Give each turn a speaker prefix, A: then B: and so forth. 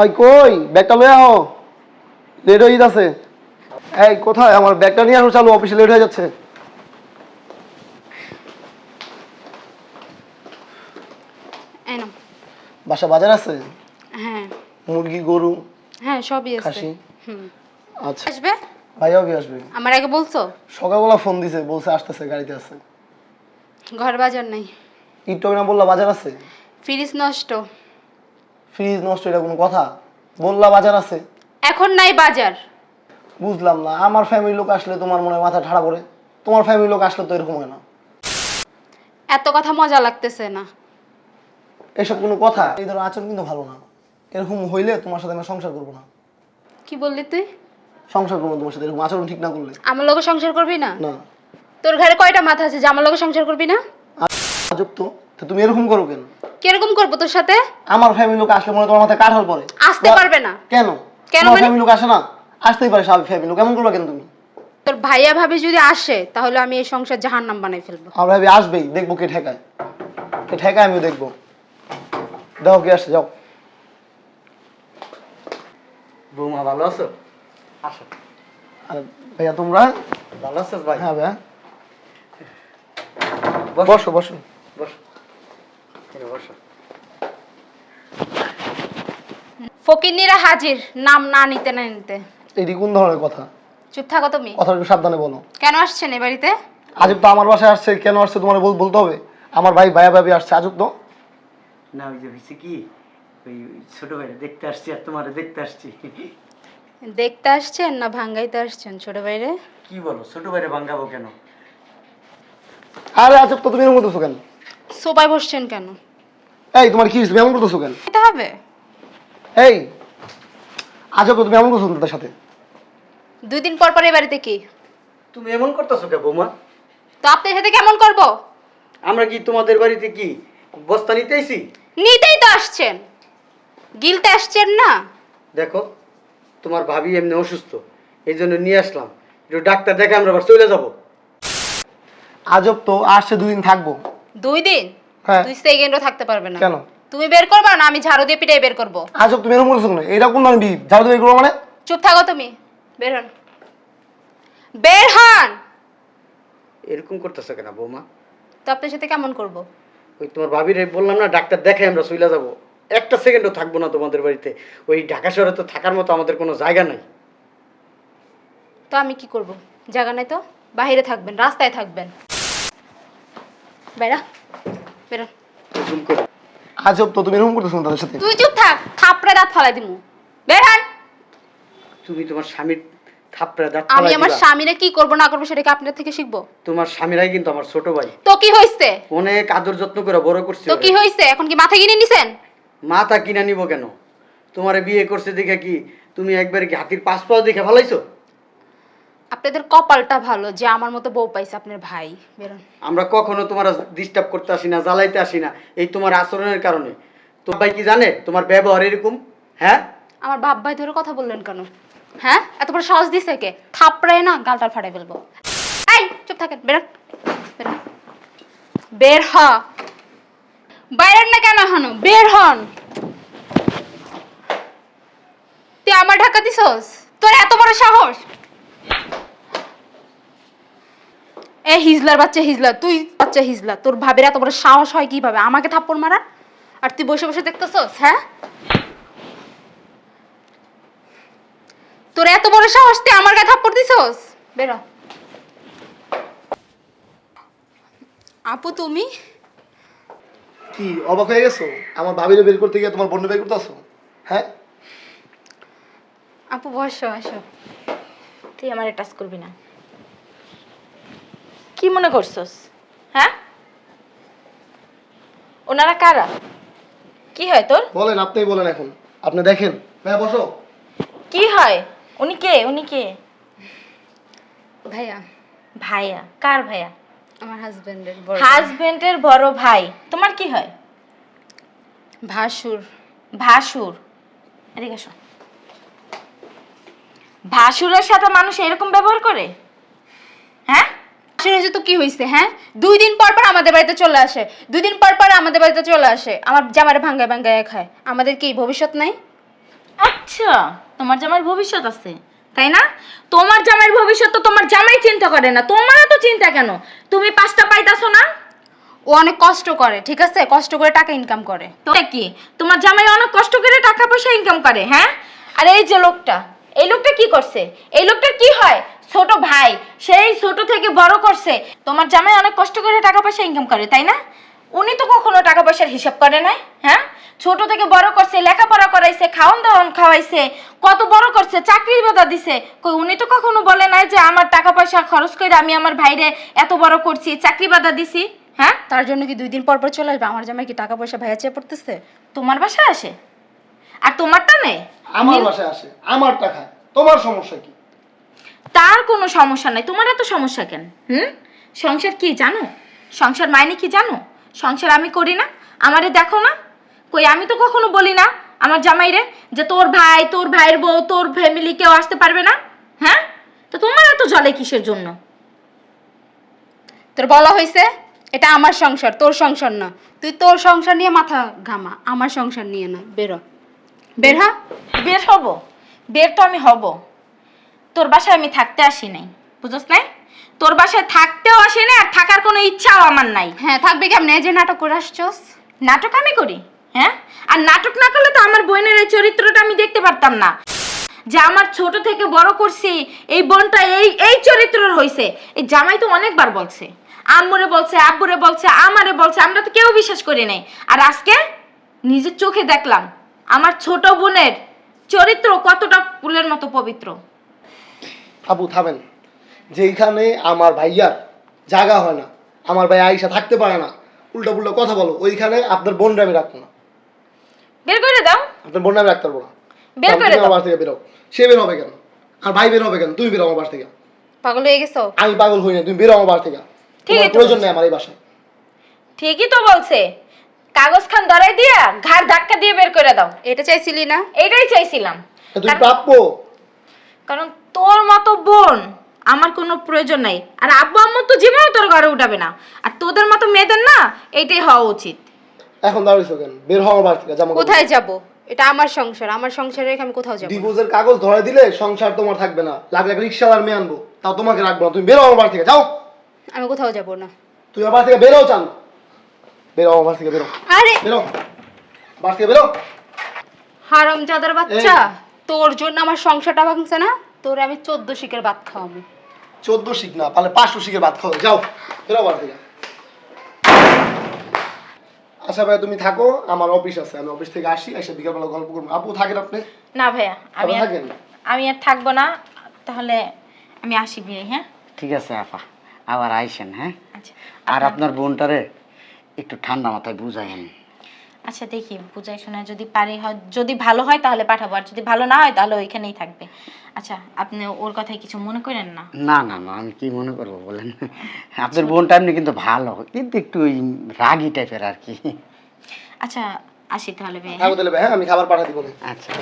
A: ওই কই? ব্যাগটা লয়ে আও। লেট হয়ে যাচ্ছে। এই কোথায়? আমার ব্যাগটা নিয়ে আসো চালু। অফিসে লেট হয়ে যাচ্ছে। বাসা বাজার আছে?
B: হ্যাঁ।
A: মুরগি গরু
B: হ্যাঁ সবই আছে।
A: খাসি? আচ্ছা।
B: আসবে?
A: ভাইয়াও কি আসবে?
B: আমার আগে বলছো?
A: সকালবেলা ফোন দিছে বলছে আসতেছে গাড়িতে আছে।
B: ঘর বাজার নাই।
A: আগে না বললা বাজার আছে?
B: ফ্রিজ নষ্ট।
A: ফ্রিজ নষ্ট এটা কোনো কথা? বললা বাজার আছে।
B: এখন নাই বাজার।
A: বুঝলাম না আমার ফ্যামিলি লোক আসলে তোমার মনে মাথা ঠাড়া পড়ে তোমার ফ্যামিলি লোক আসলে তো এরকম হয় না।
B: এত কথা মজা লাগতেছে না।
A: এসব কোনো কথা? এই ধরো আচরণ কিন্তু ভালো না। এরকম হইলে তোমার সাথে আমি সংসার করব না।
B: কি বললি তুই?
A: সংসার করব তোমার সাথে এরকম আচরণ ঠিক না করলে।
B: আমার লোকে সংসার করবি না?
A: না।
B: তোর ঘরে কয়টা মাথা আছে যে আমার লোকে সংসার করবি না?
A: আজব তো। তো তুমি এরকম করো কেন?
B: কীরকম করব তোর সাথে?
A: আমার ফ্যামিলি লোক আসলে মনে তোমার মাথায় কাঠাল পড়ে।
B: আসতে পারবে না।
A: কেন?
B: কেন মানে?
A: ফ্যামিলি লোক আসে না? আসতেই পারে স্বাভাবিক ফ্যামিলি লোক। এমন করবা কেন তুমি?
B: তোর ভাইয়া ভাবি যদি আসে তাহলে আমি এই সংসার জাহার নাম বানাই ফেলব।
A: আমার ভাবি আসবেই দেখব কে ঠেকায়। কে ঠেকায় আমিও দেখব। দেখো কে আসছে যাও।
C: বৌমা ভালো আছো? আসো।
A: আর ভাইয়া তোমরা?
C: ভালো আছো ভাই?
A: হ্যাঁ ভাইয়া।
C: বসো
A: বসো। বসো।
C: এখানে
B: হাজির নাম না নিতে না নিতে।
A: এটি কোন ধরনের কথা?
B: চুপ থাকো তুমি।
A: কথা একটু সাবধানে বলো।
B: কেন আসছেন এ বাড়িতে?
A: আজব তো আমার বাসায় আসছে কেন আসছে তোমার বল- বলতে হবে? আমার ভাই ভাইয়া ভাবি আসছে আজব তো।
C: না ওই যে হয়েছে কি ওই ছোট ভাইটা দেখতে আসছি আর তোমার দেখতে আসছি।
B: দেখতে আসছেন না ভাঙ্গাইতে আসছেন ছোট ভাইরে?
C: কি বলো ছোট ভাইরে ভাঙ্গাবো কেন?
A: আরে আজব তো তুমি এরকম করতেছো কেন?
B: সোপায় বসছেন কেন?
A: এই তোমার কি হয়েছে? তুমি এমন করতেছো কেন?
B: এটা হবে?
A: এই আজব তো তুমি এমন করছ তাদের সাথে?
B: দুই দিন পর পর এই বাড়িতে কি?
C: তুমি এমন করতেছো কে বৌমা?
B: তো আপনার সাথে কেমন করব?
C: আমরা কি তোমাদের বাড়িতে কি বস্তা নিতে আইছি?
B: নিতেই তো আসছেন। গিলতে আসছেন না।
C: দেখো তোমার ভাবি এমনি অসুস্থ এই জন্য নিয়ে আসলাম। একটু ডাক্তার দেখে আমরা আবার চলে যাব।
A: আজব তো আসছে দুদিন থাকব।
B: দুই দিন?
A: হ্যাঁ।
B: দুই সেকেন্ডও থাকতে পারবে না।
A: কেন?
B: তুমি বের করবা না আমি ঝাড়ু দিয়ে পিটাই বের করব?
A: আজব তুমি এরকম করতেছো কেন? এটা কোন ধরনের ঝাড়ু তুমি করব মানে?
B: চুপ থাকো তুমি। বের হন। বের হন!
C: এরকম করতেছো কেন বৌমা?
B: তো আপনার সাথে কেমন করব?
C: ওই তোমার ভাবিরে বললাম না ডাক্তার দেখে আমরা চলে যাব। একটা সেকেন্ডও থাকব না তোমাদের বাড়িতে। ওই ঢাকা শহরে তো থাকার মতো আমাদের কোনো জায়গা নাই।
B: তো আমি কি করব? জায়গা নাই তো? বাইরে থাকবেন রাস্তায় থাকবেন। বেড়া বেরোন
C: এরকম করে।
A: আজব তো তুমি এরকম করতেছো কেন তাদের সাথে?
B: তুই চুপ থাক থাপড়ে দাঁত ফালাই দিমু। বের
C: তুমি তোমার স্বামীর থাপড়া দাঁত
B: আমি আমার স্বামীরে কি করব না করব সেটা কি আপনার থেকে শিখব।
C: তোমার স্বামীরাই কিন্তু আমার ছোট ভাই।
B: তো কি হইছে?
C: অনেক আদর যত্ন করে বড় করছে
B: তো কি। হইছে? এখন কি মাথা কিনে নিছেন?
C: মাথা কিনা নিব কেন? তোমারে বিয়ে করছে দেখে কি তুমি একবার কি হাতির পাঁচ দেখে ফেলাইছো?
B: আপনাদের কপালটা ভালো যে আমার মতো বউ পাইছে আপনার ভাই। বেরোন।
C: আমরা কখনো তোমার ডিস্টার্ব করতে আসি না জ্বালাইতে আসি না এই তোমার আচরণের কারণে। তো ভাই কি জানে? তোমার ব্যবহার এরকম? হ্যাঁ?
B: আমার বাপ ভাই ধরে কথা বললেন কেন? হ্যাঁ? এত বড় সাহস দিছে কে? থাপড়ায় না গালটাল ফাটাই ফেলব। এই চুপ থাকেন বেরোন। বেরোন। বের হ। বাইরের না কেন হনো বের হন। তুই আমার ঢাকা দিছস? তোর এত বড় সাহস? এ হিজলার বাচ্চা হিজলা তুই বাচ্চা হিজলা তোর ভাবের বড় সাহস হয় কীভাবে? আমাকে থাপ্পড় মারা আর তুই বসে বসে দেখতেছস হ্যাঁ? তোর এত বড় সাহস তুই আমার গায়ে থাপ্পড় দিছস? বেরো। আপু তুমি?
A: কি অবাক হয়ে গেছো? আমার ভাবিরে বের করতে গিয়ে তোমার বন্ধু বের করতে আসো হ্যাঁ?
B: আপু বসো আসো
D: তুই আমার টাচ করবি না। কি মনে করছস? হ্যাঁ? ওনারা কারা? কি হয় তোর?
A: বলেন আপনি বলেন এখন। আপনি দেখেন। হ্যাঁ বসো।
D: কি হয়? উনি কে? উনি কে?
B: ভাইয়া।
D: ভাইয়া? কার ভাইয়া?
B: আমার হাজবেন্ডের বড়
D: হাজবেন্ডের বড় ভাই। তোমার কি হয়?
B: ভাসুর।
D: ভাসুর। এদিকে এসো ভাসুরের সাথে মানুষ এরকম ব্যবহার করে?
B: হয়েছে তো কি হয়েছে হ্যাঁ? দুই দিন পর পর আমাদের বাড়িতে চলে আসে। দুই দিন পর পর আমাদের বাড়িতে চলে আসে। আমার জামারে ভাঙ্গায় ভাঙ্গায় খায়। আমাদের কি ভবিষ্যৎ নাই?
D: আচ্ছা তোমার জামাইয়ের ভবিষ্যৎ আছে। তাই না? তোমার জামাইয়ের ভবিষ্যৎ তো তোমার জামাই চিন্তা করে না। তোমারও তো চিন্তা কেন? তুমি পাঁচটা পাইতাছো না?
B: ও অনেক কষ্ট করে ঠিক আছে? কষ্ট করে টাকা ইনকাম করে।
D: তো কি? তোমার জামাই অনেক কষ্ট করে টাকা পয়সা ইনকাম করে হ্যাঁ? আর এই যে লোকটা এই লোকটা কি করছে? এই লোকটা কি হয়? ছোট ভাই সেই ছোট থেকে বড় করছে। তোমার জামাই অনেক কষ্ট করে টাকা পয়সা ইনকাম করে তাই না? উনি তো কখনো টাকা পয়সার হিসাব করে নাই হ্যাঁ? ছোট থেকে বড় করছে লেখাপড়া করাইছে খাওয়ান দাওয়ান খাওয়াইছে কত বড় করছে চাকরির বাধা দিছে। কই উনি তো কখনো বলে নাই যে আমার টাকা পয়সা খরচ করে আমি আমার ভাইরে এত বড় করছি চাকরি বাধা দিছি হ্যাঁ?
B: তার জন্য কি দুই দিন পর পর চলে আসবে? আমার জামাই কি টাকা পয়সা ভাইয়া চেয়ে পড়তেছে?
D: তোমার বাসায় আসে? আর তোমারটা নেই
A: আমার বাসায় আসে আমার টাকা। তোমার সমস্যা কি?
D: তার কোনো সমস্যা নাই। তোমার এত সমস্যা কেন? হুম? সংসার কি জানো? সংসার মাইনে কি জানো? সংসার আমি করি না, আমারে দেখো না। কই, আমি তো কখনো বলি না আমার জামাইরে যে তোর ভাই, তোর ভাইয়ের বউ, তোর ফ্যামিলি কেউ আসতে পারবে না। হ্যাঁ? তো তোমার এত জলে কিসের জন্য?
B: তোর বলা হয়েছে এটা আমার সংসার, তোর সংসার না। তুই তোর সংসার নিয়ে মাথা ঘামা, আমার সংসার নিয়ে না। বেরো বের হ।
D: বের হব। বের তো আমি হব। তোর বাসায় আমি থাকতে আসি নাই বুঝছ নাই? তোর বাসায় থাকতেও আসি না আর থাকার কোনো ইচ্ছাও আমার নাই।
B: হ্যাঁ থাকবে কেমনে? যে নাটক করে আসছস?
D: নাটক আমি করি হ্যাঁ? আর নাটক না করলে তো আমার বোনের এই চরিত্রটা আমি দেখতে পারতাম না। যে আমার ছোট থেকে বড় করছি এই বোনটা এই এই চরিত্রের হইছে। এই জামাই তো অনেকবার বলছে আম্মুরে বলছে আব্বুরে বলছে আমারে বলছে আমরা তো কেউ বিশ্বাস করি নাই। আর আজকে নিজের চোখে দেখলাম আমার ছোট বোনের চরিত্র কতটা ফুলের মতো পবিত্র।
A: আপু থামেন। যেইখানে আমার ভাইয়ার জায়গা হয় না আমার ভাই আইসা থাকতে পারে না উল্টা পুল্টা কথা বলো ওইখানে আপনার বোনরা আমি রাখব না।
D: বের করে দাও।
A: আপনার বোনরা আমি রাখতে পারব না।
D: বের করে দাও।
A: বাসা থেকে বেরো সে বের হবে কেন? আর ভাই বের হবে কেন? তুমি বেরো আমার বাসা থেকে।
B: পাগল হয়ে গেছো?
A: আমি পাগল হই না তুমি বেরো আমার বাসা থেকে।
D: ঠিক আছে,
A: প্রয়োজন নেই আমার এই বাসায়।
D: ঠিকই তো বলছে। কাগজ খান ধরাই দিয়া ঘাড় ধাক্কা দিয়ে বের করে দাও।
B: এটা চাইছিলি না?
D: এটাই চাইছিলাম।
A: তুমি প্রাপ্য?
D: কারণ তোর মতো বোন আমার কোনো প্রয়োজন নাই। আর আব্বু আম্মু তো জীবনে তোর ঘরে উঠাবে না। আর তোদের মতো মেয়েদের না এইটাই হওয়া উচিত।
A: এখন দাঁড়িয়েছো কেন বের হও আমার বাসা থেকে জামা
B: কোথায় যাব? এটা আমার সংসার আমার সংসারে আমি কোথাও যাব
A: ডিভোর্সের কাগজ ধরে দিলে সংসার তোমার থাকবে না। লাগলে একটা রিক্সাওয়ালার মেয়ে আনব তাও তোমাকে রাখব না। তুমি বেরো আমার বাড়ি থেকে যাও।
B: আমি কোথাও যাব না।
A: আমার বাড়ি থেকে বেরো চান। বেরো আমার বাড়ি থেকে বেরো
B: আরে!
A: বেরো বাড়ি থেকে বেরো
B: হারামজাদার বাচ্চা তোর জন্য আমার সংসারটা ভাঙছে না? তোর আমি চোদ্দ শিকের ভাত খাওয়াবো।
A: চোদ্দ শিখ না পারলে পাঁচশো শিখে ভাত খাও যাও বেরো বাড়ি থেকে। আচ্ছা ভাই তুমি থাকো আমার অফিস আছে। আমি অফিস থেকে আসি এসে বিকালবেলা গল্প করব। আপু থাকেন আপনি?
D: না ভাইয়া আমি আর-
A: থাকেন?
D: আমি আর থাকব না। তাহলে আমি আসি বিয়ে হ্যাঁ?
C: ঠিক আছে আপা। আবার আইসেন হ্যাঁ?
D: আচ্ছা।
C: আর আপনার বোনটারে একটু ঠান্ডা মাথায় বুঝাইন
D: আচ্ছা দেখি বুঝাই শোনায় যদি পারি হয় যদি ভালো হয় তাহলে পাঠাবো আর যদি ভালো না হয় তাহলে ওইখানেই থাকবে। আচ্ছা আপনি ওর কথায় কিছু মনে করেন না?
C: না না না আমি কি মনে করব বলেন? আপনার বোনটা আপনি কিন্তু ভালো কিন্তু একটু ওই রাগি টাইপের আর কি।
D: আচ্ছা আসি তাহলে
A: ভাই, হ্যাঁ। আমি খাবার পাঠাতে দিব।
C: আচ্ছা।